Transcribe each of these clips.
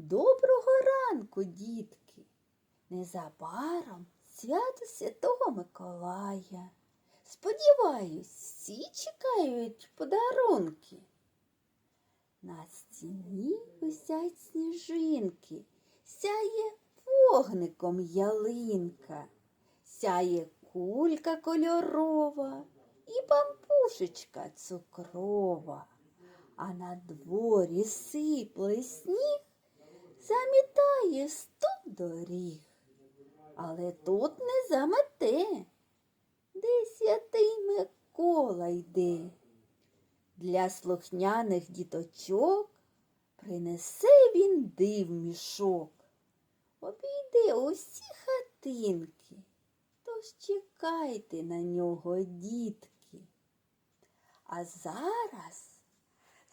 Доброго ранку, дітки! Незабаром свято Святого Миколая. Сподіваюсь, всі чекають подарунки. На стіні висять сніжинки, сяє вогником ялинка, сяє кулька кольорова і бамбушечка цукрова. А на дворі сипле сніг, замітає сто доріг. Але тут не замете, де святий Микола йде. Для слухняних діточок принесе він див мішок, обійде усі хатинки, тож чекайте на нього, дітки. А зараз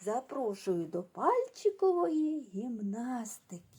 запрошую до пальчикової гімнастики.